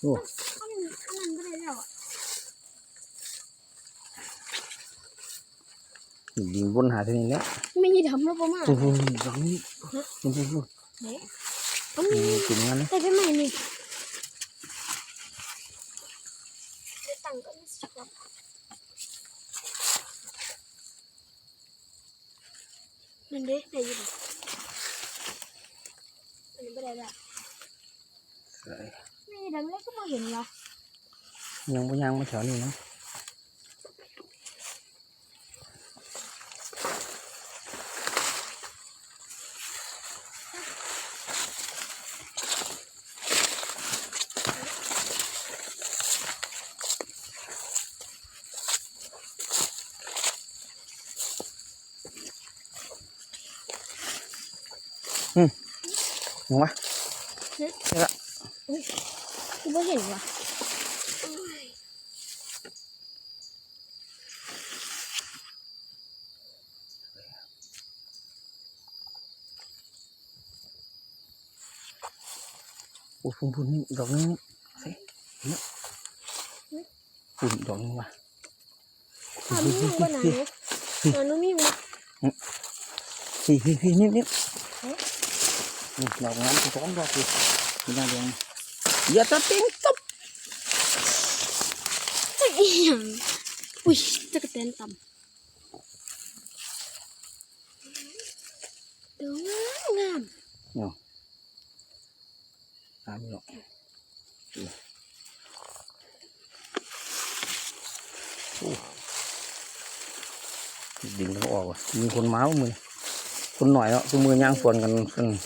โอ้ อันนั้นอันนั้นไม่ได้แล้วอ่ะ ยิงบนหาที่นี่แหล้ว ไม่ยีดำแล้วประมาณ โอ้โหดอกนี้โอ้โห เฮ้ยเอา อื มี มกินงั้นนะ แต่เป็นใหม่นี่เดี๋ยวตั้งก็ไม่สิครับนั่นเด้ได้อยินบ่อันนี้ไม่ได้แล้วไม่ยี ดำแล้วก็ไม่เห็นเหรอ ยังบ่ยังมาแถวนี้นะ มองวะนี่ละ กูไม่เห็นว่ะ โอ้พุ่นพุ่นนี่ดอกนึงสิเนี่ยพุ่นดอกนึงว่ะ ถามนี่ว่าหนาหนูหนาหนูมีมั้ย พี่พี่พี่นิดนิด เอ๊ะ นี่ดอกนั้นสองดอกพี่นี่น่าเลี้ยงอย่าตะติ้งตุ๊บ จะอีหยังอุ้ยตะกะแตนต่ำเดี๋ยวงามงาม ตามหรอกโอ้ดินเขา Giờ ta tiếng tóc Chắc em Ui, cái tên tầm. Đúng ngam Ngon Tám ngọn Đỉnh nó ổ rồi, như con máu mười Con nổi đó, cứ mưa nhang phần gần phần.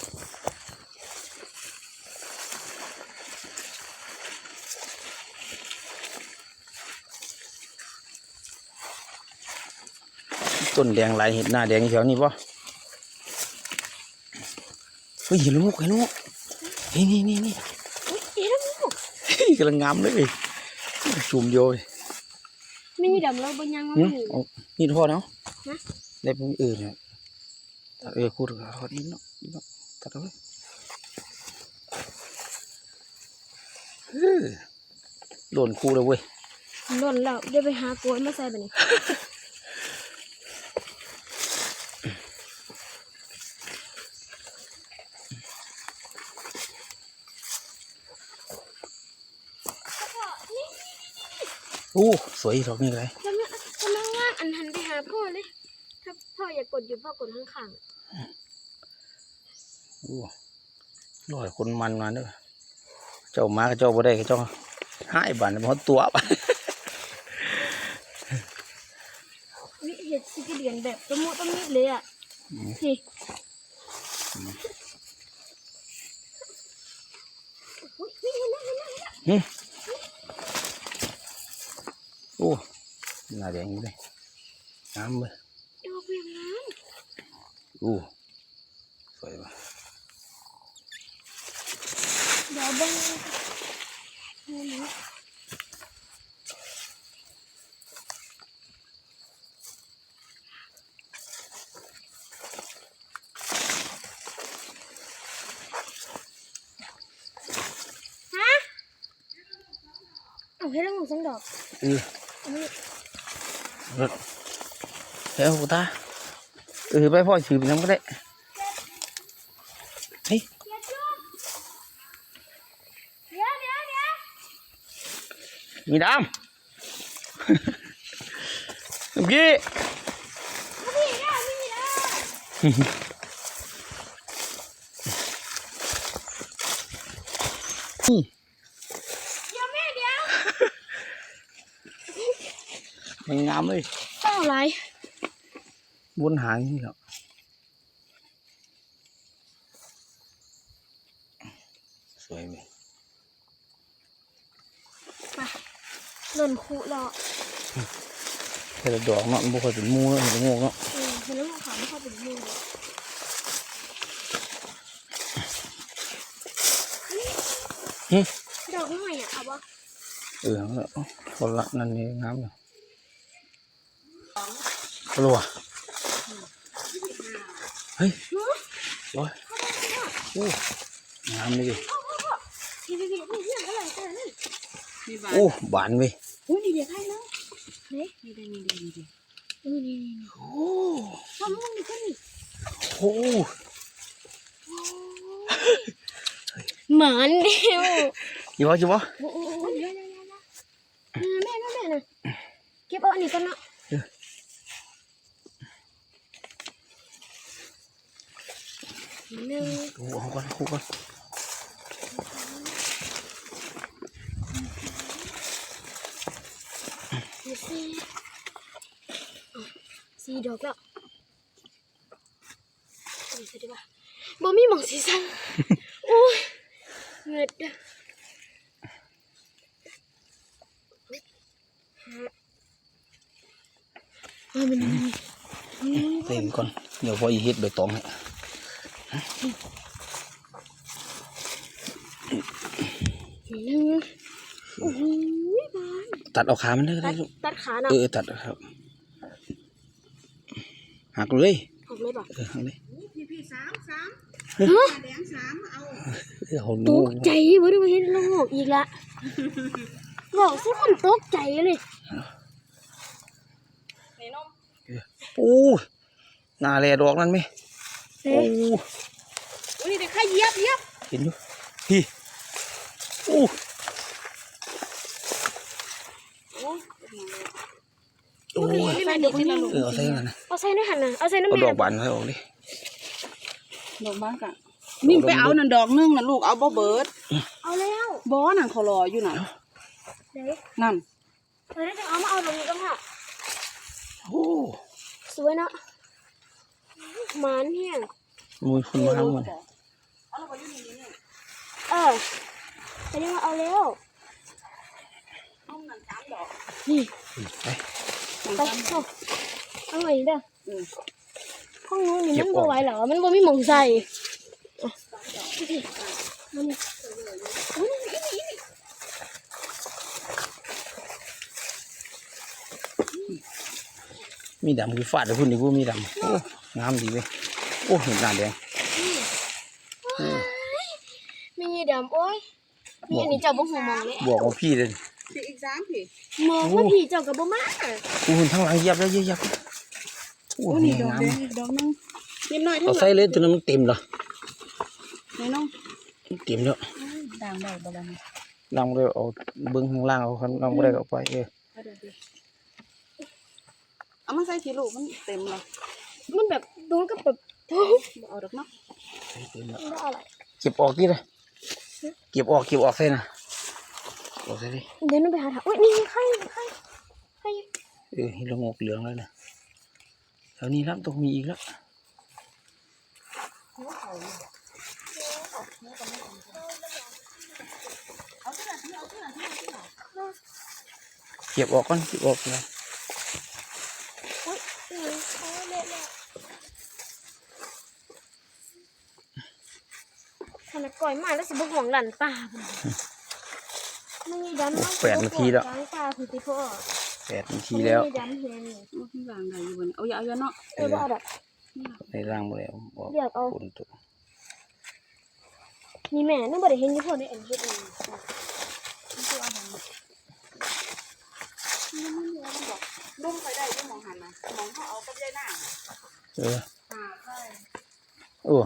ต้นแดงหลายเห็ดหน้าแดงแถวนี้ป่ะเฮ้ยเห็นลูกเห็นลูกนี่นี่นี่นี่อุ้ยเอ๊ะแล้วลูกกำลังงามเลยชุมโยยมีดำแล้วบนยังมันหึมีเอานี่ทอดเนาะฮะได้ปุ่มอื่นเนี่ยตัดเออคูดกับทอดอีกเนาะอีกเนาะตัดเอาเลยเฮ้ยหล่นคู่เลยเว้ยหล่นแล้วเดี๋ยวไปหากล้วยมาใส่ไปนี่ โอ้สวยดอกนี่เลยกำลังกำลังว่างอันหันไปหาพ่อเลย ถ้าพ่ออย่ากดอยู่พ่อกดข้างโอ้ลอยคนมันมาเด้อเจ้ามากับเจ้าบ่ได้กับเจ้าหายบันเพราะตัวบันๆวิเห็ดสิกระเดียนแบบตะมุตะมิดเลยอะนี่อุ๊ยนี่ โอ้หน้าแดงอยู่เลยน้ำเลย ดอกเบี้ยงาม โอ้สวยว่ะ เดี๋ยวเบิ่งนี่นะฮะเอาให้เราหมดสองดอก เออ อันนี้ รถเฮ้ยกูตาเออ được Thế của ta. Ừ bây voi xử mình không có đấy. Đấy Nhìn đám Làm kia. Ừ. มันงามเลยต้องอะไรบนหางนี่เหรอสวยไหมหล่นคุแล้วแต่ละดอกเนาะมันบ่ค่อยเป็นหมูเนาะเห็นแตะโงกเนาะเออเห็นแล้วขาวไม่เข้าไปในมือเลยหึดอกน้อยอะเอาปะเออเอาละคนละนั่นนี่งามอยู่ กลัวเฮ้ยโอ้ยโอ้งามเลยดิ พี่พี่พี่พี่พี่อะไรเจอนี่ มีบาน โอ้บานเว้ย โอ้ยนี่เดี๋ยวให้นะ เฮ้ย นี่ได้นี่ได้นี่ได้ นี่นี่นี่ โอ้ ทำมึงนี่ก็นี่ โห หมานเดียว อยู่วะอยู่วะ โอ้โหเดี๋ยวเดี๋ยวเดี๋ยวแม่แม่แม่น่ะเก็บเอาอันนี้ก่อนเนาะ หนึ่งดูเอาก่อนคู่ก่อนสี่สี่ดอกแล้วนี่สิดีป่ะบ่มีหมองสีสันโอ้ยเหงือดอะเอามันนี่เต็มก่อน เดี๋ยวพออีเฮ็ดใบตองให้หนึ่ง โอ้โหบานตัดเอาขามันได้ก็ตัได้ดลูกตัดขาเนาะเออตัดเอาครับหักเลยออกเลยป่ะเออหักเลยพี่พี่สามสามฮะมาแดงสามเอาเออเอาตดูกใจบ่ได้มาเห็นโลกอีกละบอกสิคนตกใจเลยในนมโอ้หน้าแลดอกนั่นไหมเอ๊ โอ้ะโอ้ยนี่เดี๋ยวข้าเหยียบเหยียบเห็นอยู่พี่โอ้โอ้ยโอ้ยนี่มันเด็กที่เราลูกเออเอาใส่นั่นนะเอาใส่ในหันน่ะเอาใส่น้ำเอาแม่ดอกบานให้ออกดิดอกบ้านกะมิ่งไปเอานั่นดอกนึงน่ะลูกเอาบ่เบิด เอาแล้วบ่นั่นเขารออยู่น่ะเดี๋ยวนั่นเออแล้วจะเอามาเอาตรงนี้กันค่ะโอ้สวยเนาะ หมานเนี่ยมือคนมาหมดเอาแล้วบ่อยู่นี่นี่เออแต่นี่มาเอาแล้วเอานั่นสามดอกนี่ไปไปเอาเอาไว้เด้ออืมห้องนู้นนี่เก็มับนออกบ่ไหวเหรอมันบ่มีหมองใส่อะนี่มันโอ้ยนี่นี่นี่ มีดำคือฟาดไปพุ่นดีกูมีดำโอ้งามดีเว้ยโอ้เห็นหน้าแดงมีดำโอ้ยมีอันนี้เจ้าบ่หูมองเลยบอกว่าพี่เลยพี่อีกสามพี่มองว่าพี่เจ้ากับบ่มากูเห็นทั้งหลังเหยียบแล้วเหยียบโอ้โอ้ยนี่ดอกงามแดงอีกดอกนึงเย็นหน่อยเท่าเอาไหใส่ร่เลยตัวนั้นมันเต็มเหรอในน้องมันเต็มแล้วด่างได้บ่ล่ะนี่ล่างเลยเอาเบิ้งข้างล่างเอาข้างล่างไม่ได้ก็เอาไปเออ เอาเดี๋ยวดิเอามาใส่ทีลูกมันเต็มแล้วมันแบบโดนกับแบบโอ้บ่เอาดอกเนาะเต็มแล้วได้อะไรเก็บออกที่เลยเก็บออกเก็บออกใส่นะออกใส่ดิเดี๋ยวนึงไปหาถามอุ้ยนี่ไข่ไข่ไข่เออเห็นละงกเหลืองแล้วนะแถวนี้รับต้องมีอีกแล้วเก็บออกก่อนเก็บออกเลยอุ้ยนี่เขาเละแล้ว ขนาดก่อยมาแล้วสิบ่ห่วงหลานป่าพุ่นมันมีดำกลางป่าคือที่พ่อแปดนาทีแล้วมีดำเห็นโอ้พี่ด่างได้อยู่บ่เนี่ยเอาอย่าเอาอย่าเนาะเออบ่เอาดอก ในร่างหมดแล้วออกเรียกเอา คนตัวมีแม่นึกบ่ได้เห็นอยู่พ่อในอันเฮ็ดเองลุ่มไปได้อยังมองหันนะมองเขาเอากับยายนางเออ